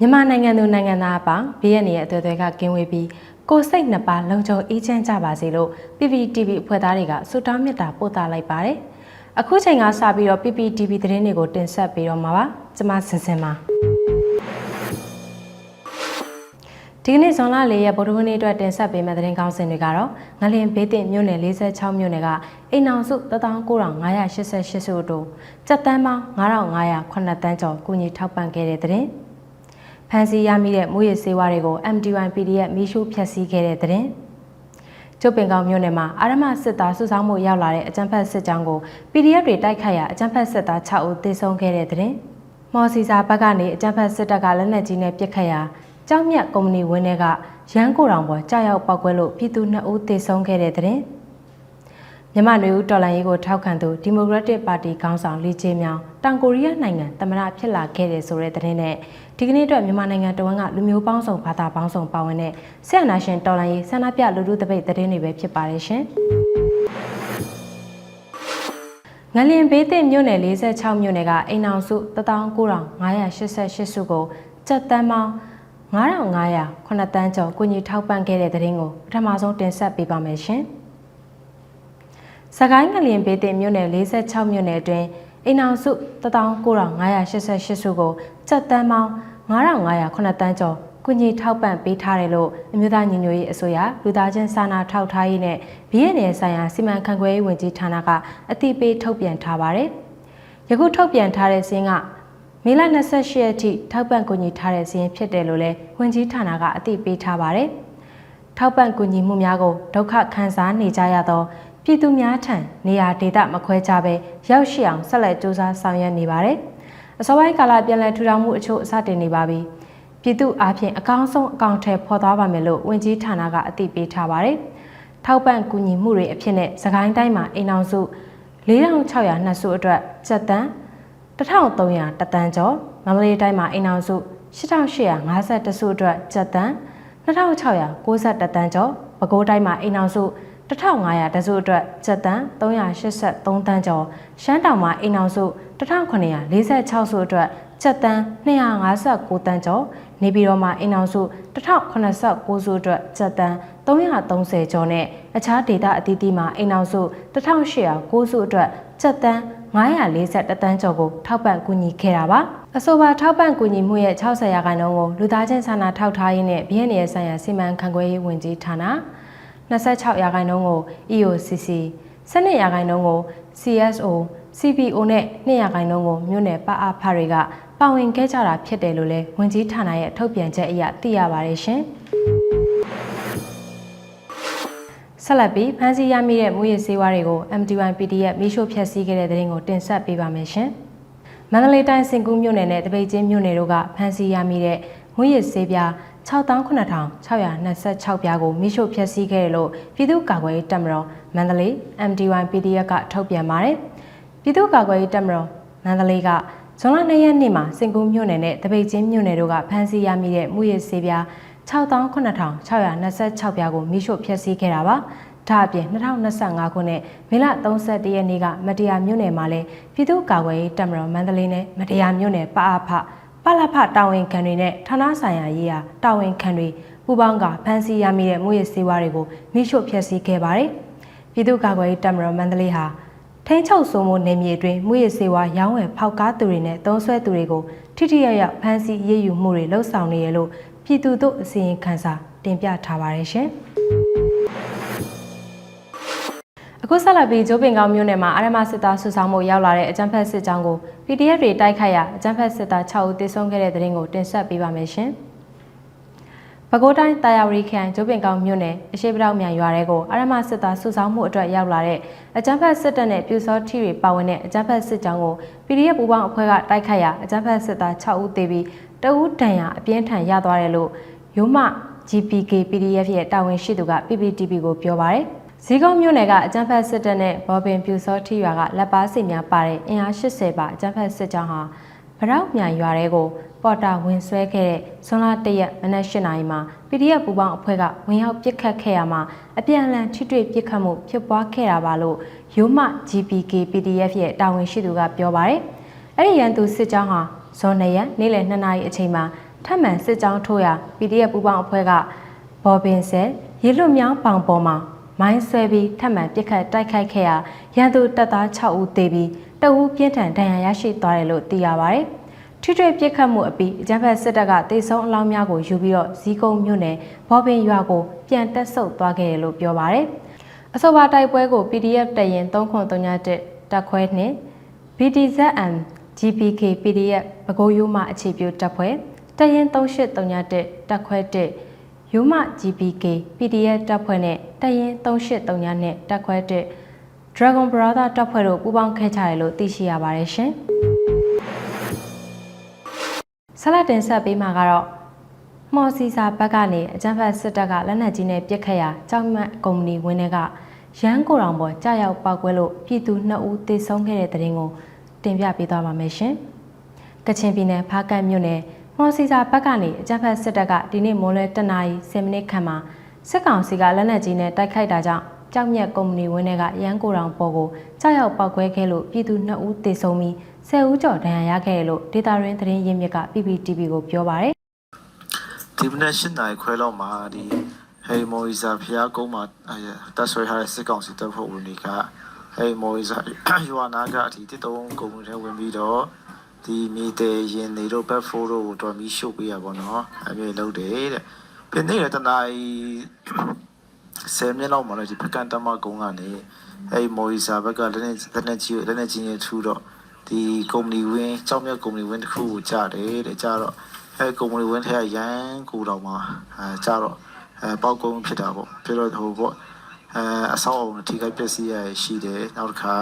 မြန်မာနိုင်ငံသူနိုင်ငံသားအပေါင်းဘေးရန်ရဲ့အသွေးတွေကကင်းဝေးပြီးကိုယ်စိတ်နှစ်ပါးလုံခြုံအေးချမ်းကြပါစေလို့ PPTV အဖွဲ့သားတွေကဆုတောင်းမေတ္တာပို့သလိုက်ပါတယ်။အခုချိန်ကစပြီးတော့ PPTV သတင်းတွေကိုတင်ဆက်ပေးတော့မှာပါ။ကျွန်မစင်စင်ပါ။ဒီကနေ့ဇွန်လ၄ရက်ဗုဒ္ဓဟူးနေ့အတွက်တင်ဆက်ပေးမယ့်သတင်းကောင်းစင်တွေကတော့ငလင်ဘေးတင်မြို့နယ်46မြို့နယ်ကအိမ်အောင်စု19588စုတို့စက်တန်းပေါင်း9508တန်းကျော်ကူညီထောက်ပံ့ခဲ့တဲ့သတင်း ဖန်စီရမိတဲ့မူရစေဝါတွေကို MDY PDF မီးရှို့ဖျက်ဆီးခဲ့တဲ့သတင်းကျုပ်ပင်ကောင်မြို့နယ်မှာအာရမစစ်သားစုဆောင်းမှုရောက်လာတဲ့အကြမ်းဖက်စစ်ကြောင်းကို PDF တွေတိုက်ခိုက်ရာအကြမ်းဖက်စစ်သား6ဦးသေဆုံးခဲ့တဲ့သတင်းမော်စီစာဘက်ကနေအကြမ်းဖက်စစ်တပ်ကလက်နက်ကြီးနဲ့ပစ်ခတ်ရာကြောက်မြတ်ကုမ္ပဏီဝင်းတွေကရန်ကိုတောင်ပေါ်ကြောက်ရောက်ပောက်ကွဲလို့ပြည်သူ2ဦးသေဆုံးခဲ့တဲ့တဲ့မြမနွေဦးတော်လန်ရေးကိုထောက်ခံသူဒီမိုကရက်တစ်ပါတီခေါင်းဆောင်လီချေမြောင်တောင်ကိုရီးယားနိုင်ငံသမ္မတဖြစ်လာခဲ့တဲ့ဆိုတဲ့သတင်းနဲ့ ဒီကနေ့အတွက်မြန်မာနိုင်ငံတဝန်းကလူမျိုးပေါင်းစုံဘာသာပေါင်းစုံပါဝင်တဲ့ဆက်အနာရှင်တော်လန်ရေးဆန္ဒပြလူထုတပိတ်သတင်းတွေပဲဖြစ်ပါတယ်ရှင်။ငလင်ဘေးတင်မြို့နယ်46မြို့နယ်ကအိမ်အောင်စု19588စုကိုစက်တန်းပေါင်း9500ခုနှစ်တန်းကျော်ကုညီထောက်ပံ့ခဲ့တဲ့တဲ့ရင်ကိုပထမဆုံးတင်ဆက်ပေးပါမယ်ရှင်။စကိုင်းငလျင်ဘေးတင်မြို့နယ်46မြို့နယ်အတွင်း အိမ်အောင်စု19588စုကိုစက်တန်းပေါင်း9500ခုနှစ်တန်းကျော်ကုညီထောက်ပံ့ပေးထားတယ်လို့အမျိုးသားညီညွတ်ရေးအစိုးရလူသားချင်းစာနာထောက်ထားရေးနဲ့ဘီရဲ့နယ်ဆိုင်ရာစီမံခန့်ခွဲရေးဝန်ကြီးဌာနကအသိပေးထုတ်ပြန်ထားပါတယ်။ယခုထုတ်ပြန်ထားတဲ့စင်းကမေလ28ရက်ထိထောက်ပံ့ကူညီထားတဲ့စီးရင်ဖြစ်တယ်လို့လည်းဝန်ကြီးဌာနကအသိပေးထားပါတယ်။ထောက်ပံ့ကူညီမှုများကိုဒုက္ခခံစားနေကြရသော ပြည်သူများထံနေရာဒေသမခွဲခြားပဲရောက်ရှိအောင်ဆက်လက်စူးစမ်းဆောင်ရွက်နေပါတယ်။အစောပိုင်းကာလပြန်လည်ထူထောင်မှုအချို့အစတင်နေပါပြီ။ပြည်သူအားဖြင့်အကောင်းဆုံးအကောင့်ထဲဖော်သွားပါမယ်လို့ဝန်ကြီးဌာနကအသိပေးထားပါတယ်။ထောက်ပံ့ကူညီမှုတွေအဖြစ်နဲ့စကိုင်းတိုင်းမှာအိမ်အောင်စု4600စုအတွက်စက်တန်း1300တတန်းကျော်မန္တလေးတိုင်းမှာအိမ်အောင်စု8850စုအတွက်ကျပ်တန်း2690တန်းကျော်ပဲခူးတိုင်းမှာအိမ်အောင်စု 1500တစုအတွက်ကျပ်တန်း383တန်းကျော်ရှမ်းတောင်မှာအိမ်အောင်စု1946စုအတွက်ကျပ်တန်း259တန်းကျော်နေပြည်တော်မှာအိမ်အောင်စု1089စုအတွက်ကျပ်တန်း330ကျော်နဲ့အခြားဒေသအသီးသီးမှာအိမ်အောင်စု1809စုအတွက်ကျပ်တန်း940တန်းကျော်ကိုထောက်ပံ့ကူညီခဲ့တာပါအဆိုပါထောက်ပံ့ကူညီမှုရဲ့60ရာခိုင်နှုန်းကိုလူသားချင်းစာနာထောက်ထားရေးနဲ့ BNN ဆိုင်ရာစီမံခန့်ခွဲရေးဝန်ကြီးဌာန 26ရာခိုင်နှုန်းကို EOCC 12ရာခိုင်နှုန်းကို CSO CPO နဲ့2ရာခိုင်နှုန်းကိုမြို့နယ်ပအဖတွေကပါဝင်ခဲ့ကြတာဖြစ်တယ်လို့လည်းဝန်ကြီးဌာနရဲ့ထုတ်ပြန်ချက်အရသိရပါတယ်ရှင်ဆက်လက်ပြီးဖမ်းဆီးရမိတဲ့မူရစေးဝါးတွေကို MTY PDF မိရှို့ဖျက်ဆီးခဲ့တဲ့တဲ့ရင်ကိုတင်ဆက်ပေးပါမယ်ရှင်။မန္တလေးတိုင်းစင်ကူးမြို့နယ်နဲ့တပိတ်ချင်းမြို့နယ်တို့ကဖမ်းဆီးရမိတဲ့မူရစေးပြား 69626ပြားကိုမိရှို့ဖျက်ဆီးခဲ့တယ်လို့ပြည်သူ့ကာကွယ်ရေးတပ်မတော်မန္တလေး MTY PDF ကထုတ်ပြန်ပါတယ်။ပြည်သူ့ကာကွယ်ရေးတပ်မတော်မန္တလေးကဇွန်လ2ရက်နေ့မှာစင်ကူးမြို့နယ်နဲ့တပိတ်ချင်းမြို့နယ်တို့ကဖမ်းဆီးရမိတဲ့မူရစေးပြား69626ပြားကိုမိရှို့ဖျက်ဆီးခဲ့တာပါ။ဒါအပြင်2025ခုနှစ်မေလ31ရက်နေ့ကမတရားမြို့နယ်မှာလည်းပြည်သူ့ကာကွယ်ရေးတပ်မတော်မန္တလေးနဲ့မတရားမြို့နယ်ပအဖပ လဖတာဝန်ခံတွေနဲ့ဌာနဆိုင်ရာရေးရာတာဝန်ခံတွေပူးပေါင်းကဖမ်းဆီးရမိတဲ့မူရစေဝါတွေကိုမိရှို့ဖျက်ဆီးခဲ့ပါတယ်။ပြည်သူ့ကာကွယ်ရေးတပ်မတော်မန္တလေးဟာထိန်းချုပ်ဆိုမှုနေမြေအတွင်းမူရစေဝါရောင်းဝယ်ဖောက်ကားသူတွေနဲ့သုံးဆွဲသူတွေကိုထိထိရရဖမ်းဆီးရေးယူမှုတွေလှုပ်ဆောင်နေရလို့ပြည်သူတို့အစီရင်ခံစာတင်ပြထားပါတယ်ရှင်။ အခုဆက်လက်ပြီးဂျိုးပင်ကောင်းမြို့နယ်မှာအာရမစစ်သားဆူဆောင်းမှုရောက်လာတဲ့အကြမ်းဖက်စစ်ကြောင်းကို PDF တွေတိုက်ခိုက်ရာအကြမ်းဖက်စစ်သား6ဦးသေဆုံးခဲ့တဲ့တဲ့ရင်ကိုတင်ဆက်ပေးပါမယ်ရှင်။ပဲခူးတိုင်းတာယာဝတီခရိုင်ဂျိုးပင်ကောင်းမြို့နယ်အရှိပတောက်မြိုင်ရွာတဲကိုအာရမစစ်သားဆူဆောင်းမှုအတွက်ရောက်လာတဲ့အကြမ်းဖက်စစ်တပ်နဲ့ပြူစောထီတွေပါဝင်တဲ့အကြမ်းဖက်စစ်ကြောင်းကို PDF ပူးပေါင်းအဖွဲ့ကတိုက်ခိုက်ရာအကြမ်းဖက်စစ်သား6ဦးသေပြီးတအူးဒဏ်ရာအပြင်းထန်ရသွားတယ်လို့ရိုးမ GPK PDF ရဲ့တာဝန်ရှိသူက PPTV ကိုပြောပါတယ်။ ဇီကုန်းမြို့နယ်ကအကြမ်းဖက်စစ်တပ်နဲ့ဘော်ပင်ပြူစောထီရွာကလက်ပါစီများပါတဲ့အင်အား80ပါအကြမ်းဖက်စစ်ကြောင်းဟာဗရောက်မြိုင်ရွာတဲကိုပေါ်တာဝင်ဆွဲခဲ့တဲ့ဇွန်လ၁ရက်မနက်၈နာရီမှာ PDF ပူပေါင်းအဖွဲ့ကဝင်ရောက်ပစ်ခတ်ခဲ့ရမှာအပြန်အလှန်ထိတွေ့ပစ်ခတ်မှုဖြစ်ပွားခဲ့တာပါလို့ရိုးမ GPK PDF ရဲ့တာဝန်ရှိသူကပြောပါတယ်။အဲ့ဒီရန်သူစစ်ကြောင်းဟာဇွန်၂ရက်နေ့လယ်2နာရီအချိန်မှာထပ်မံစစ်ကြောင်းထိုးရာ PDF ပူးပေါင်းအဖွဲ့ကဘော်ပင်ဆယ်ရေလွတ်မြောင်းပောင်ပေါ်မှာ မိုင်းဆွဲပြီးထပ်မံပစ်ခတ်တိုက်ခိုက်ခဲ့ရာရန်သူတပ်သား6ဦးသေပြီးတအူးပြင်းထန်ဒဏ်ရာရရှိသွားတယ်လို့သိရပါတယ်။ထိတွေ့ပစ်ခတ်မှုအပြီးအကြမ်းဖက်စစ်တပ်ကတေဆုံးအလောင်းများကိုယူပြီးတော့ဇီးကုန်းမြို့နယ်ဘော်ပင်ရွာကိုပြန်တက်ဆုပ်သွားခဲ့တယ်လို့ပြောပါတယ်။အဆိုပါတိုက်ပွဲကို PDF တရင်3931တက်ခွဲနှင့် BDZM GPK PDF ပဲခူးရိုးမှအခြေပြုတပ်ဖွဲ့တရင်3831တက်ခွဲ1 ရိုးမှ GPK PDF တပ်ဖွဲ့နဲ့တရင်3832နဲ့တက်ခွဲ1 Dragon Brother တပ်ဖွဲ့တို့ပူးပေါင်းခဲ့ကြတယ်လို့သိရှိရပါတယ်ရှင်။ဆက်လက်တင်ဆက်ပေးမှာကတော့မော်စီစာဘက်ကနေအကြမ်းဖက်စစ်တပ်ကလက်နက်ကြီးနဲ့ပစ်ခတ်ရာကြောက်မတ်ကုမ္ပဏီဝင်းတွေကရန်ကိုတောင်ပေါ်ကြာရောက်ပောက်ကွဲလို့ပြည်သူ2ဦးသေဆုံးခဲ့တဲ့တဲ့ရင်ကိုတင်ပြပေးသွားပါမယ်ရှင်။ကချင်ပြည်နယ်ဖားကတ်မြို့နယ် မော်စီစာဘက်ကနေအကြမ်းဖက်စစ်တပ်ကဒီနေ့မိုးလဲတနာရီ10မိနစ်ခန့်မှာစစ်ကောင်စီကလက်နက်ကြီးနဲ့တိုက်ခိုက်တာကြောင့်ကြောက်မြက်ကုမ္ပဏီဝင်းတွေကရန်ကိုတောင်ပေါ်ကိုကြောက်ရောက်ပောက်ကွဲခဲ့လို့ပြည်သူ2ဦးသေဆုံးပြီး10ဦးကျော်ဒဏ်ရာရခဲ့တယ်လို့ဒေတာရင်းသတင်းရင်းမြစ်က PPTV ကိုပြောပါရယ်ဒီမနေ့ရှင်းနိုင်ခွဲလောက်မှာဒီဟေမိုရီဇာဖျားကုန်းမှာအဲတက်ဆွဲထားတဲ့စစ်ကောင်စီတပ်ဖွဲ့ဝင်တွေကဟေမိုရီဇာယူဝနာကအထိတစ်တုံးကုန်းထဲဝင်ပြီးတော့ ဒီမီတေရင်နေတို့ဘက်ဖိုးတို့ကိုတော်မီရှုပ်ပေးရပါတော့အမေလုပ်တယ်တဲ့ပြနေရတနာရီဆယ်မိနစ်လောက်မှလည်းဒီဖကန်တမကုန်းကနေဟေမိုရီဇာဘက်ကလည်းလည်းလည်းကြီးလည်းလည်းကြီးနေထူတော့ဒီကုမ္ပဏီဝင်းကြောက်မြတ်ကုမ္ပဏီဝင်းတစ်ခုကိုကြားတယ်တဲ့ကြားတော့အဲကုမ္ပဏီဝင်းထဲကရန်ကိုတော့မှာအဲကြတော့အဲပေါက်ကုန်းဖြစ်တာပေါ့ဖြစ်တော့ဟိုပေါ့အဲအဆောက်အအုံထိခိုက်ပျက်စီးရရှိတယ်နောက်တစ်ခါ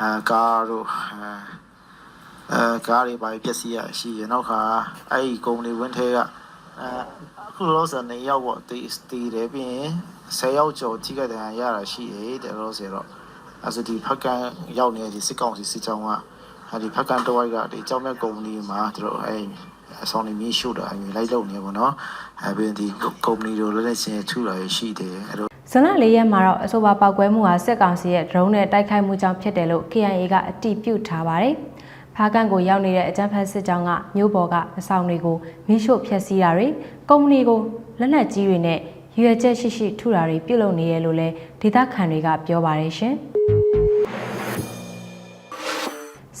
အဲကားတို့အဲ အဲကားတွေပါပျက်စီးရရှိရနောက်ခါအဲ့ဒီကုမ္ပဏီဝင်းထဲကအဲအခုလောဆယ်နေရောက်ပေါ့တီးတီးတယ်ပြီးရင်10ယောက်ကျော်ထိခိုက်တယ်ရတာရှိတယ်တဲ့လောဆယ်တော့အဲဆိုဒီဖက်ကန်ရောက်နေတဲ့ဒီစစ်ကောင်စီစစ်ကြောင်းကအဲဒီဖက်ကန်တော့ကဒီကြောက်မဲ့ကုမ္ပဏီမှာသူတို့အဲအဆောင်နေမြေရှို့တာအရင်လိုက်လုပ်နေပေါ့နော်အဲပြီးဒီကုမ္ပဏီတို့လည်းလည်းချင်းထူတာရှိတယ်အဲတော့ဇွန်လ၄ရက်မှာတော့အဆိုပါပောက်ကွဲမှုဟာစစ်ကောင်စီရဲ့ drone နဲ့တိုက်ခိုက်မှုကြောင့်ဖြစ်တယ်လို့ KIA ကအတည်ပြုထားပါတယ်။ ဖားကန်ကိုရောက်နေတဲ့အကြမ်းဖက်စစ်ကြောင်းကမြို့ပေါ်ကအဆောင်တွေကိုမိရှို့ဖျက်ဆီးတာတွေကုမ္ပဏီကိုလက်နက်ကြီးတွေနဲ့ရွေချက်ရှိရှိထုတာတွေပြုလုပ်နေရလို့လဲဒေသခံတွေကပြောပါတယ်ရှင်။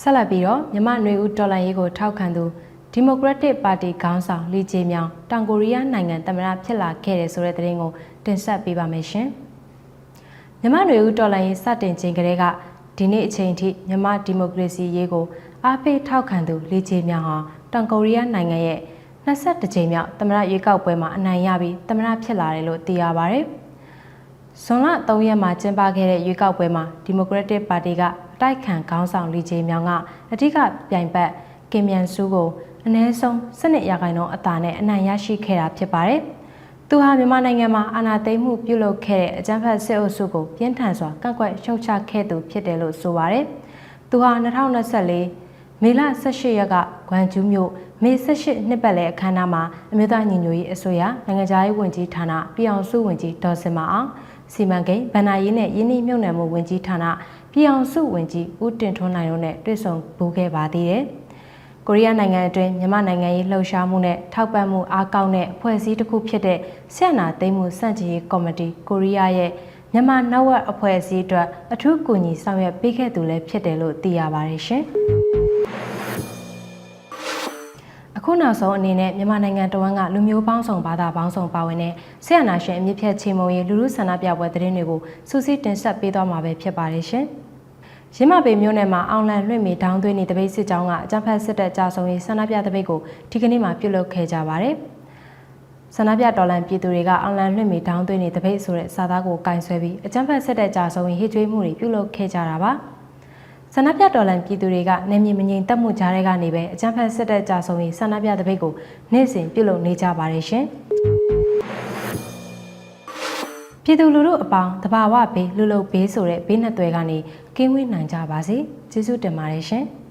ဆက်လက်ပြီးတော့မြမနွေဦးတော်လိုင်းရေးကိုထောက်ခံသူဒီမိုကရက်တစ်ပါတီခေါင်းဆောင်လီဂျေမြောင်တောင်ကိုရီးယားနိုင်ငံသမ္မတဖြစ်လာခဲ့တယ်ဆိုတဲ့သတင်းကိုတင်ဆက်ပေးပါမယ်ရှင်။မြမနွေဦးတော်လိုင်းရေးစတင်ချိန်ကလေးကဒီနေ့အချိန်ထိမြမဒီမိုကရေစီရေးကို အားပေးထောက်ခံသူလီဂျေမြောင်ဟာတောင်ကိုရီးယားနိုင်ငံရဲ့22ကြိမ်မြောက်သမ္မတရွေးကောက်ပွဲမှာအနိုင်ရပြီးသမ္မတဖြစ်လာတယ်လို့သိရပါဗျ။ဇွန်လ3ရက်မှာကျင်းပခဲ့တဲ့ရွေးကောက်ပွဲမှာဒီမိုကရက်တစ်ပါတီကအတိုက်ခံခေါင်းဆောင်လီဂျေမြောင်ကအဓိကပြိုင်ဘက်ကင်မြန်စုကိုအ ਨੇ ဆုံး12ရာခိုင်နှုန်းအသာနဲ့အနိုင်ရရှိခဲ့တာဖြစ်ပါတယ်။သူဟာမြန်မာနိုင်ငံမှာအာဏာသိမ်းမှုပြုလုပ်ခဲ့တဲ့အကြမ်းဖက်စစ်အုပ်စုကိုပြင်းထန်စွာကန့်ကွက်ရှုံချခဲ့သူဖြစ်တယ်လို့ဆိုပါတယ်။သူဟာ2024 မေလ18ရက်ကဂွမ်ဂျူးမြို့မေ18နှစ်ပတ်လည်အခမ်းအနားမှာအမျိုးသားညီညွတ်ရေးအစိုးရနိုင်ငံခြားရေးဝန်ကြီးဌာနပြည်အောင်စုဝန်ကြီးဒေါ်စင်မအောင်စီမံကိန်းဗဏ္ဍာရေးနဲ့ယင်းနှိမ့်မြုပ်နှံမှုဝန်ကြီးဌာနပြည်အောင်စုဝန်ကြီးဦးတင်ထွန်းနိုင်တို့နဲ့တွေ့ဆုံပူးခဲ့ပါသေးတယ်။ကိုရီးယားနိုင်ငံအတွင်းမြန်မာနိုင်ငံရေးလှုပ်ရှားမှုနဲ့ထောက်ပံ့မှုအားကောင်းတဲ့အဖွဲ့အစည်းတစ်ခုဖြစ်တဲ့ဆင်နာသိမ်းမှုစန့်ကျင်ရေးကော်မတီကိုရီးယားရဲ့မြန်မာနောက်ဝက်အဖွဲ့အစည်းအတွက်အထူးကူညီဆောင်ရွက်ပေးခဲ့သူလည်းဖြစ်တယ်လို့သိရပါတယ်ရှင်။အ ခုနောက်ဆုံးအနေနဲ့မြန်မာနိုင်ငံတဝန်းကလူမျိုးပေါင်းစုံဘာသာပေါင်းစုံပါဝင်တဲ့ဆရာနာရှင်အမြင့်ဖြတ်ချေမုံရေးလူလူဆန္ဒပြပွဲသတင်းတွေကိုစူးစီးတင်ဆက်ပေးသွားမှာပဲဖြစ်ပါတယ်ရှင်။ရင်းမပေမျိုးနယ်မှာအောင်လန်လွှင့်မီဒေါင်းသွင်းနေတပိတ်စစ်ကြောင်းကအကြမ်းဖက်စစ်တပ်ကြဆုံရေးဆန္ဒပြတပိတ်ကိုဒီကနေ့မှပြုလုပ်ခဲ့ကြပါတယ်။ဆန္ဒပြတော်လန်ပြည်သူတွေကအောင်လန်လွှင့်မီဒေါင်းသွင်းနေတပိတ်ဆိုတဲ့စာသားကိုကင်ဆယ်ပြီးအကြမ်းဖက်စစ်တပ်ကြဆုံရေးဟစ်ကြွေးမှုတွေပြုလုပ်ခဲ့ကြတာပါ။ ဆန္ဒပြတော်လှန်ပြည်သူတွေကနေမြေမငြိမ်သက်မှုကြားတွေကနေပဲအကြမ်းဖက်စစ်တပ်ကြဆုံပြီးဆန္ဒပြတဲ့ဘိတ်ကိုနေ့စဉ်ပြုလုပ်နေကြပါတယ်ရှင်။ပြည်သူလူထုအပေါင်းတဘာဝဘေးလူလုဘေးဆိုတဲ့ဘေးနှစ်သွဲကနေကင်းဝေးနိုင်ကြပါစေ။ကျေးဇူးတင်ပါတယ်ရှင်။